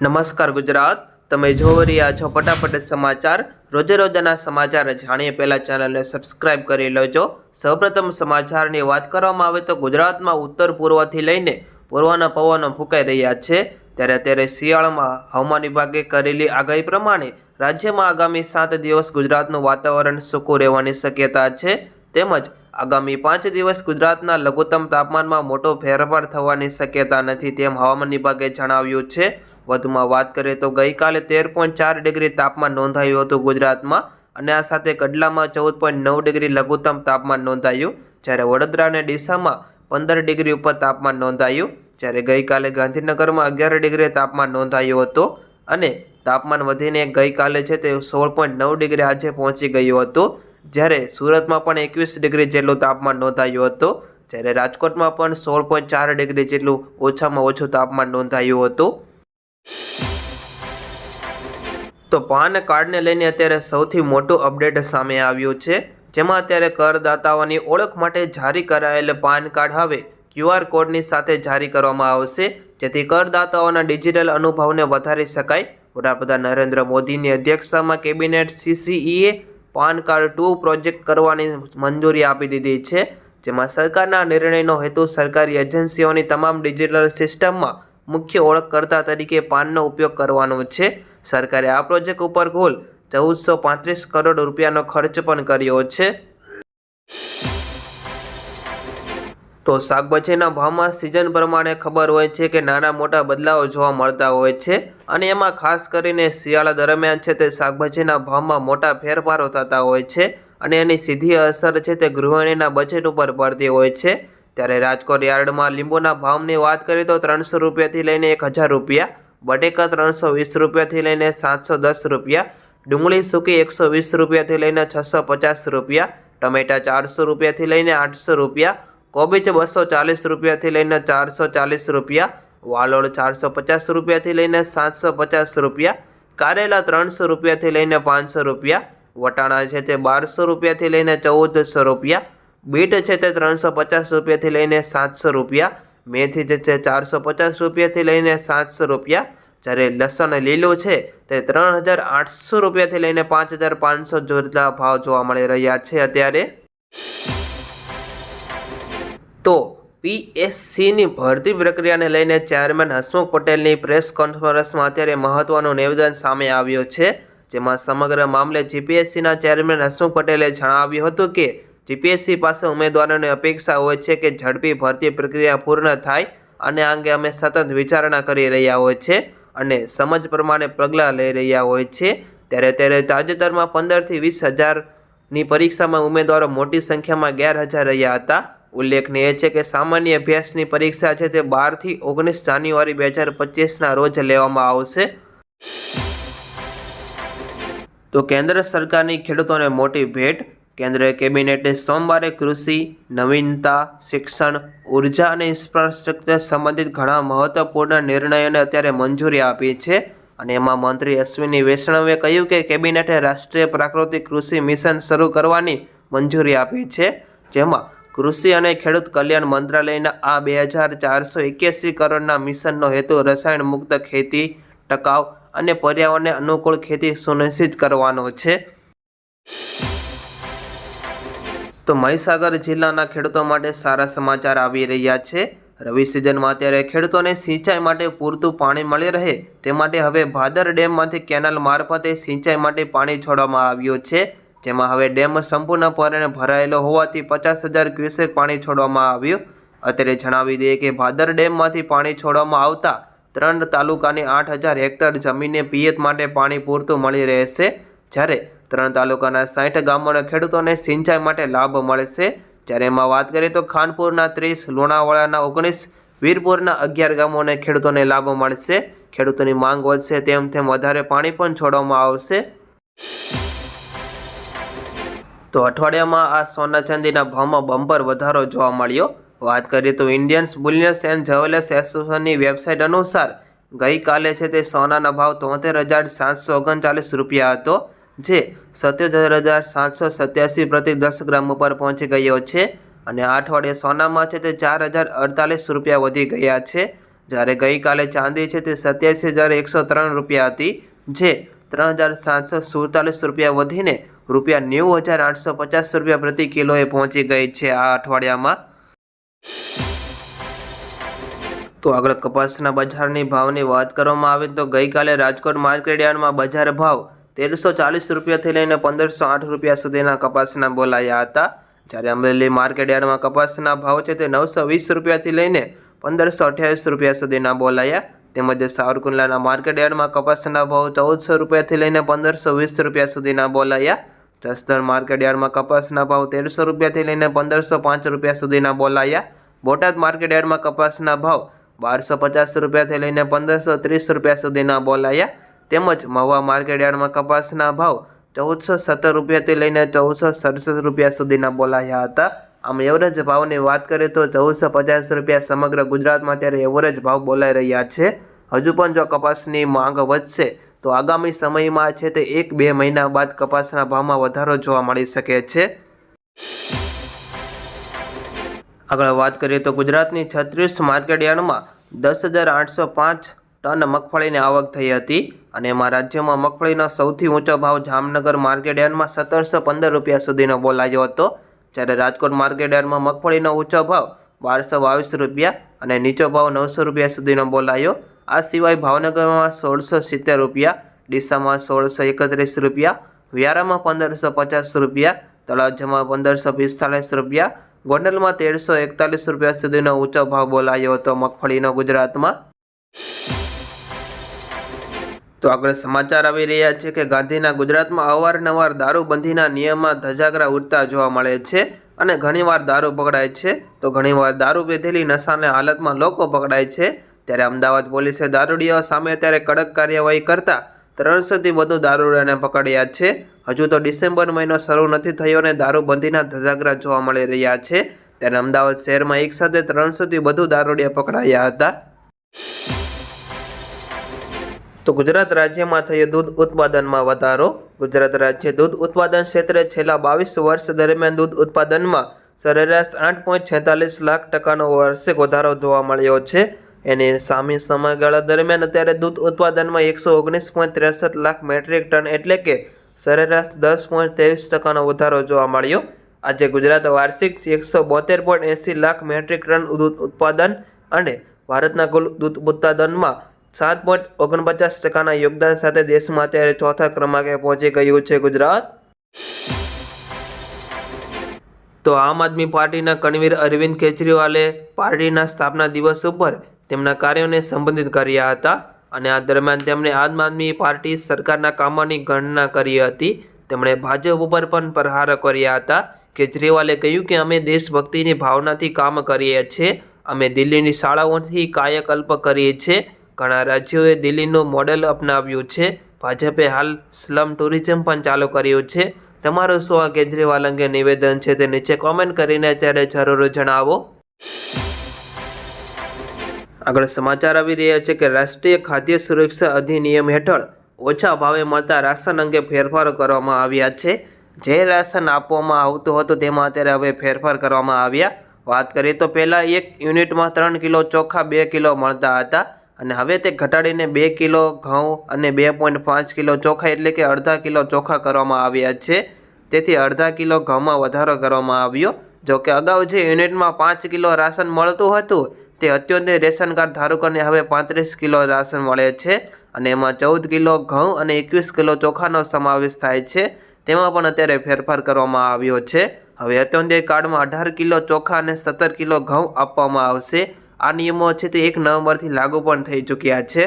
નમસ્કાર ગુજરાત. તમે જોઈ રહ્યા છો ફટાફટ સમાચાર. રોજે રોજના સમાચાર જાણીએ પહેલાં ચેનલને સબસ્ક્રાઇબ કરી લેજો. સૌપ્રથમ સમાચારની વાત કરવામાં આવે તો ગુજરાતમાં ઉત્તર પૂર્વથી લઈને પૂર્વના પવનો ફૂંકાઈ રહ્યા છે. ત્યારે અત્યારે શિયાળામાં હવામાન વિભાગે કરેલી આગાહી પ્રમાણે રાજ્યમાં આગામી સાત દિવસ ગુજરાતનું વાતાવરણ સૂકું રહેવાની શક્યતા છે. તેમજ આગામી પાંચ દિવસ ગુજરાતના લઘુત્તમ તાપમાનમાં મોટો ફેરફાર થવાની શક્યતા નથી તેમ હવામાન વિભાગે જણાવ્યું છે. વધુમાં વાત કરીએ તો ગઈકાલે તેર પોઈન્ટ ચાર ડિગ્રી તાપમાન નોંધાયું હતું ગુજરાતમાં અને આ સાથે કડલામાં ચૌદ પોઈન્ટ નવ ડિગ્રી લઘુત્તમ તાપમાન નોંધાયું. જ્યારે વડોદરા અને ડીસામાં પંદર ડિગ્રી ઉપર તાપમાન નોંધાયું. જ્યારે ગઈકાલે ગાંધીનગરમાં અગિયાર ડિગ્રી તાપમાન નોંધાયું હતું અને તાપમાન વધીને ગઈકાલે છે તે સોળ પોઈન્ટ નવ ડિગ્રી આજે પહોંચી ગયું હતું. જ્યારે સુરતમાં પણ એકવીસ ડિગ્રી જેટલું તાપમાન નોંધાયું હતું, જ્યારે રાજકોટમાં પણ સોળ પોઈન્ટ ચાર ડિગ્રી જેટલું ઓછામાં ઓછું તાપમાન નોંધાયું હતું. તો પાન કાર્ડને લઈને અત્યારે સૌથી મોટું અપડેટ સામે આવ્યું છે, જેમાં અત્યારે કરદાતાઓની ઓળખ માટે જારી કરાયેલ પાન કાર્ડ હવે ક્યુઆર કોડની સાથે જારી કરવામાં આવશે, જેથી કરદાતાઓના ડિજિટલ અનુભવને વધારી શકાય. વડાપ્રધાન નરેન્દ્ર મોદીની અધ્યક્ષતામાં cabinet CCEA PAN card two project કરવાની મંજૂરી આપી દીધી છે, જેમાં સરકારના નિર્ણયનો હેતુ સરકારી એજન્સીઓની તમામ ડિજિટલ સિસ્ટમમાં મુખ્ય ઓળખકર્તા તરીકે પાનનો ઉપયોગ કરવાનો છે. સરકારે આ પ્રોજેક્ટ ઉપર કુલ ચૌદસો પાંત્રીસ કરોડ રૂપિયાનો ખર્ચ પણ કર્યો છે. તો શાકભાજીના ભાવમાં સિઝન પ્રમાણે ખબર હોય છે કે નાના મોટા બદલાવો જોવા મળતા હોય છે અને એમાં ખાસ કરીને શિયાળા દરમિયાન છે તે શાકભાજીના ભાવમાં મોટા ફેરફારો થતા હોય છે અને એની સીધી અસર છે તે ગૃહિણીના બજેટ ઉપર પડતી હોય છે. ત્યારે રાજકોટ યાર્ડમાં લીંબુના ભાવની વાત કરીએ તો ત્રણસો રૂપિયાથી લઈને એક હજાર રૂપિયા, બટેકા ત્રણસો વીસ રૂપિયાથી લઈને સાતસો દસ રૂપિયા, ડુંગળી સૂકી એકસો વીસ રૂપિયાથી લઈને છસો પચાસ રૂપિયા, ટમેટા ચારસો રૂપિયાથી લઈને આઠસો રૂપિયા કોબીજ બસો ચાલીસ રૂપિયાથી લઈને ચારસો ચાલીસ રૂપિયા, વાલોળ ચારસો પચાસ રૂપિયાથી લઈને સાતસો પચાસ રૂપિયા, કારેલા ત્રણસો રૂપિયાથી લઈને પાંચસો રૂપિયા, વટાણા છે તે બારસો રૂપિયાથી લઈને ચૌદસો રૂપિયા, બીટ છે તે ત્રણસો પચાસ રૂપિયાથી લઈને સાતસો રૂપિયા, મેથી જે છે ચારસો પચાસ રૂપિયાથી લઈને સાતસો રૂપિયા, જ્યારે લસણ લીલું છે તે ત્રણ હજાર આઠસો રૂપિયાથી લઈને પાંચ હજાર પાંચસો જેટલા ભાવ જોવા મળી રહ્યા છે અત્યારે. તો પીએસસીની ભરતી પ્રક્રિયાને લઈને ચેરમેન હસમુખ પટેલની પ્રેસ કોન્ફરન્સમાં અત્યારે મહત્વનું નિવેદન સામે આવ્યું છે. જેમાં સમગ્ર મામલે જીપીએસસીના ચેરમેન હસમુખ પટેલે જણાવ્યું હતું કે, જીપીએસસી પાસે ઉમેદવારોની અપેક્ષા હોય છે કે ઝડપી ભરતી પ્રક્રિયા પૂર્ણ થાય અને અંગે અમે સતત વિચારણા કરી રહ્યા હોય છે અને સમજ પ્રમાણે પગલાં લઈ રહ્યા હોય છે. ત્યારે ત્યારે તાજેતરમાં પંદરથી વીસ હજારની પરીક્ષામાં ઉમેદવારો મોટી સંખ્યામાં ગેરહાજર રહ્યા હતા. ઉલ્લેખનીય છે કે સામાન્ય અભ્યાસની પરીક્ષા છે તે બારથી ઓગણીસ જાન્યુઆરી બે હજાર પચીસના રોજ લેવામાં આવશે. તો કેન્દ્ર સરકારની ખેડૂતોને મોટી ભેટ. કેન્દ્રીય કેબિનેટે સોમવારે કૃષિ, નવીનતા, શિક્ષણ, ઊર્જા અને ઇન્ફ્રાસ્ટ્રક્ચર સંબંધિત ઘણા મહત્વપૂર્ણ નિર્ણયોને અત્યારે મંજૂરી આપી છે. અને એમાં મંત્રી અશ્વિની વૈષ્ણવે કહ્યું કે કેબિનેટે રાષ્ટ્રીય પ્રાકૃતિક કૃષિ મિશન શરૂ કરવાની મંજૂરી આપી છે. જેમાં કૃષિ અને ખેડૂત કલ્યાણ મંત્રાલયના આ બે હજાર ચારસો એક્યાસી કરોડના મિશનનો હેતુ રસાયણ મુક્ત ખેતી ટકાઉ અને પર્યાવરણને અનુકૂળ ખેતી સુનિશ્ચિત કરવાનો છે. તો મહીસાગર જિલ્લાના ખેડૂતો માટે સારા સમાચાર આવી રહ્યા છે. રવિ સિઝનમાં અત્યારે ખેડૂતોને સિંચાઈ માટે પૂરતું પાણી મળી રહે તે માટે હવે ભાદર ડેમમાંથી કેનાલ મારફતે સિંચાઈ માટે પાણી છોડવામાં આવ્યું છે. જેમાં હવે ડેમ સંપૂર્ણપણે ભરાયેલો હોવાથી પચાસ હજાર ક્યુસેક પાણી છોડવામાં આવ્યું. અત્યારે જણાવી દઈએ કે ભાદર ડેમમાંથી પાણી છોડવામાં આવતા ત્રણ તાલુકાની આઠ હજાર હેક્ટર જમીનને પિયત માટે પાણી પૂરતું મળી રહેશે. જ્યારે ત્રણ તાલુકાના સાઠ ગામોના ખેડૂતોને સિંચાઈ માટે લાભ મળશે. જ્યારે એમાં વાત કરીએ તો ખાનપુરના ત્રીસ, લુણાવાડાના ઓગણીસ, વીરપુરના અગિયાર ગામોને ખેડૂતોને લાભ મળશે. ખેડૂતોની માંગ વધશે તેમ તેમ વધારે પાણી પણ છોડવામાં આવશે. તો અઠવાડિયામાં આ સોના ચાંદીના ભાવમાં બમ્પર વધારો જોવા મળ્યો. વાત કરીએ તો ઇન્ડિયન્સ બુલિયન્સ એન્ડ જ્વેલર્સ એસોસિએશનની વેબસાઇટ અનુસાર ગઈકાલે છે તે સોનાના ભાવ તોતેર હજાર સાતસો ઓગણચાલીસ રૂપિયા હતો, જે સત્યોતેર હજાર સાતસો સત્યાસી પ્રતિ દસ ગ્રામ ઉપર પહોંચી ગયો છે અને આ અઠવાડિયે સોનામાં છે તે ચાર હજાર અડતાલીસ રૂપિયા વધી ગયા છે. જ્યારે ગઈકાલે ચાંદી છે તે સત્યાસી હજાર એકસો ત્રણ રૂપિયા હતી, જે ત્રણ હજાર સાતસો સુડતાલીસ રૂપિયા વધીને રૂપિયા નેવું હજાર આઠસો પચાસ રૂપિયા પ્રતિ કિલોએ પહોંચી ગઈ છે આ અઠવાડિયામાં. તો આગળ કપાસના બજારની ભાવની વાત કરવામાં આવે તો ગઈકાલે રાજકોટ માર્કેટયાર્ડમાં બજાર ભાવ તેરસો ચાલીસ રૂપિયાથી લઈને પંદરસો આઠ રૂપિયા સુધીના કપાસના બોલાયા હતા. જ્યારે અમરેલી માર્કેટયાર્ડમાં કપાસના ભાવ છે તે નવસો વીસ રૂપિયાથી લઈને પંદરસો અઠ્યાવીસ રૂપિયા સુધીના બોલાયા. તેમજ સાવરકુંડલાના માર્કેટયાર્ડમાં કપાસના ભાવ ચૌદસો રૂપિયાથી લઈને પંદરસો વીસ રૂપિયા સુધીના બોલાયા. જસદણ માર્કેટયાર્ડમાં કપાસના ભાવ તેરસો રૂપિયાથી લઈને પંદરસો પાંચ રૂપિયા સુધીના બોલાયા. બોટાદ માર્કેટ યાર્ડમાં કપાસના ભાવ બારસો પચાસ રૂપિયાથી લઈને પંદરસો ત્રીસ રૂપિયા સુધીના બોલાયા. તેમજ મહુવા માર્કેટયાર્ડમાં કપાસના ભાવ ચૌદસો સત્તર રૂપિયાથી લઈને ચૌદસો સડસઠ રૂપિયા સુધીના બોલાયા હતા. આમ એવરેજ ભાવની વાત કરીએ તો ચૌદસો પચાસ રૂપિયા સમગ્ર ગુજરાતમાં ત્યારે એવરેજ ભાવ બોલાઈ રહ્યા છે. હજુ પણ જો કપાસની માંગ વધશે તો આગામી સમયમાં છે તે એક બે મહિના બાદ કપાસના ભાવમાં વધારો જોવા મળી શકે છે. આગળ વાત કરીએ તો ગુજરાતની છત્રીસ માર્કેટયાર્ડમાં દસ હજાર આઠસો પાંચ ટન મગફળીની આવક થઈ હતી અને એમાં રાજ્યમાં મગફળીનો સૌથી ઊંચો ભાવ જામનગર માર્કેટયાર્ડમાં સત્તરસો પંદર રૂપિયા સુધીનો બોલાયો હતો. જ્યારે રાજકોટ માર્કેટયાર્ડમાં મગફળીનો ઊંચો ભાવ બારસો બાવીસ રૂપિયા અને નીચો ભાવ નવસો રૂપિયા સુધીનો બોલાયો. આ સિવાય ભાવનગરમાં સોળસો સિત્તેર રૂપિયા, ડીસામાં સોળસો એકત્રીસ રૂપિયા, વ્યારામાં પંદરસો પચાસ રૂપિયા, તળાજામાં પંદરસો પિસ્તાલીસ રૂપિયા, ગોંડલમાં તેરસો એકતાલીસ રૂપિયા સુધીનો ઊંચો ભાવ બોલાયો હતો મગફળીનો ગુજરાતમાં. તો આગળ સમાચાર આવી રહ્યા છે કે ગાંધીના ગુજરાતમાં અવારનવાર દારૂબંધીના નિયમમાં ધજાગરા ઉડતા જોવા મળે છે અને ઘણીવાર દારૂ પકડાય છે. તો ઘણીવાર દારૂ પીધેલી નશાને હાલતમાં લોકો પકડાય છે. ત્યારે અમદાવાદ પોલીસે દારૂડિયા સામે અત્યારે કડક કાર્યવાહી કરતા ત્રણસોથી વધુ દારૂડિયાને પકડ્યા છે. હજુ તો ડિસેમ્બર મહિનો શરૂ નથી થયો અને દારૂબંધીના ધજાગરા જોવા મળી રહ્યા છે. ત્યારે અમદાવાદ શહેરમાં એક સાથે ત્રણસોથી વધુ દારૂડિયા પકડાયા હતા. તો ગુજરાત રાજ્યમાં થયો દૂધ ઉત્પાદનમાં વધારો. ગુજરાત રાજ્ય દૂધ ઉત્પાદન ક્ષેત્રે છેલ્લા બાવીસ વર્ષ દરમિયાન દૂધ ઉત્પાદનમાં સરેરાશ આઠ પોઈન્ટ છેતાલીસ લાખ ટકાનો વાર્ષિક વધારો જોવા મળ્યો છે. એની સામે સમયગાળા દરમિયાન અત્યારે દૂધ ઉત્પાદનમાં એકસો ઓગણીસ પોઈન્ટ ત્રેસઠ લાખ મેટ્રિક ટન એટલે કે સરેરાશ દસ પોઈન્ટ ત્રેવીસ ટકાનો વધારો જોવા મળ્યો. આજે ગુજરાત વાર્ષિક એકસો બોતેર પોઈન્ટ એંસી લાખ મેટ્રિક ટન દૂધ ઉત્પાદન અને ભારતના કુલ દૂધ ઉત્પાદનમાં સાત પોઈન્ટ ઓગણપચાસ ટકાના યોગદાન સાથે દેશમાં અત્યારે ચોથા ક્રમાંકે પહોંચી ગયું છે ગુજરાત. તો આમ આદમી પાર્ટીના કણવીર અરવિંદ કેજરીવાલે પાર્ટીના સ્થાપના દિવસ ઉપર તેમના કાર્યોને સંબોધિત કર્યા હતા અને આ દરમિયાન તેમણે આમ આદમી પાર્ટી સરકારના કામોની ગણના કરી હતી. તેમણે ભાજપ ઉપર પણ પ્રહાર કર્યા હતા. કેજરીવાલે કહ્યું કે અમે દેશભક્તિની ભાવનાથી કામ કરીએ છીએ. અમે દિલ્હીની શાળાઓથી કાયાકલ્પ કરીએ છીએ. ઘણા રાજ્યોએ દિલ્હીનું મોડેલ અપનાવ્યું છે. ભાજપે હાલ સ્લમ ટુરિઝમ પણ ચાલુ કર્યું છે. તમારું શું આ કેજરીવાલ અંગે નિવેદન છે તે નીચે કોમેન્ટ કરીને અત્યારે જરૂર જણાવો. આગળ સમાચાર આવી રહ્યા છે કે રાષ્ટ્રીય ખાદ્ય સુરક્ષા અધિનિયમ હેઠળ ઓછા ભાવે મળતા રાશન અંગે ફેરફારો કરવામાં આવ્યા છે. જે રાશન આપવામાં આવતું હતું તેમાં અત્યારે હવે ફેરફાર કરવામાં આવ્યા. વાત કરીએ તો પહેલાં એક યુનિટમાં ત્રણ કિલો ચોખા, બે કિલો મળતા હતા અને હવે તે ઘટાડીને બે કિલો ઘઉં અને બે પોઈન્ટ પાંચ કિલો ચોખા એટલે કે અડધા કિલો ચોખા કરવામાં આવ્યા છે. તેથી અડધા કિલો ઘઉંમાં વધારો કરવામાં આવ્યો. જો કે અગાઉ જે યુનિટમાં પાંચ કિલો રાશન મળતું હતું તે અત્યોતેર રેશન કાર્ડ ધારકોને હવે પાંત્રીસ કિલો રાશન મળે છે અને એમાં ચૌદ કિલો ઘઉં અને એકવીસ કિલો ચોખાનો સમાવેશ થાય છે. તેમાં પણ અત્યારે ફેરફાર કરવામાં આવ્યો છે. હવે અત્યોતેર કાર્ડમાં અઢાર કિલો ચોખા અને સત્તર કિલો ઘઉં આપવામાં આવશે. આ નિયમો છે તે એક નવેમ્બરથી લાગુ પણ થઈ ચૂક્યા છે.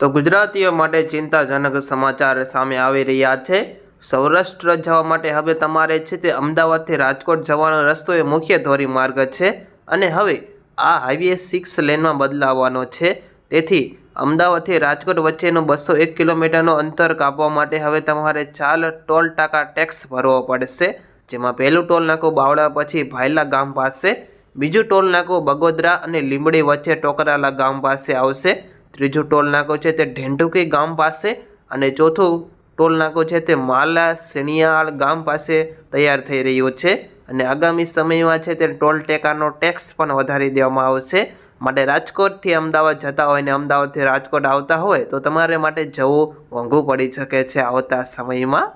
તો ગુજરાતીઓ માટે ચિંતાજનક સમાચાર સામે આવી રહ્યા છે. સૌરાષ્ટ્ર જવા માટે હવે તમારે છે તે અમદાવાદથી રાજકોટ જવાનો રસ્તો એ મુખ્ય ધોરીમાર્ગ છે અને હવે આ હાઈવે સિક્સ લેનમાં બદલાવવાનો છે. તેથી અમદાવાદથી રાજકોટ વચ્ચેનો બસો એક કિલોમીટરનું અંતર કાપવા માટે હવે તમારે ચાર ટોલ ટાકા ટેક્સ ભરવો પડશે. જેમાં પહેલું ટોલ નાકો બાવળા, પછી ભાયલા ગામ પાસે, બીજું ટોલ નાકો બગોદરા અને લીંબડી વચ્ચે ટોકરાલા ગામ પાસે આવશે. ત્રીજું ટોલ નાકો છે તે ઢેંઢુકી ગામ પાસે અને ચોથું ટોલ નાકો છે તે માલા સિણિયાળ ગામ પાસે તૈયાર થઈ રહ્યું છે અને આગામી સમયમાં છે તે ટોલ ટેકાનો ટેક્સ પણ વધારી દેવામાં આવશે. માટે રાજકોટથી અમદાવાદ જતા હોય ને અમદાવાદથી રાજકોટ આવતા હોય તો તમારે માટે જવું મોંઘું પડી શકે છે આવતા સમયમાં.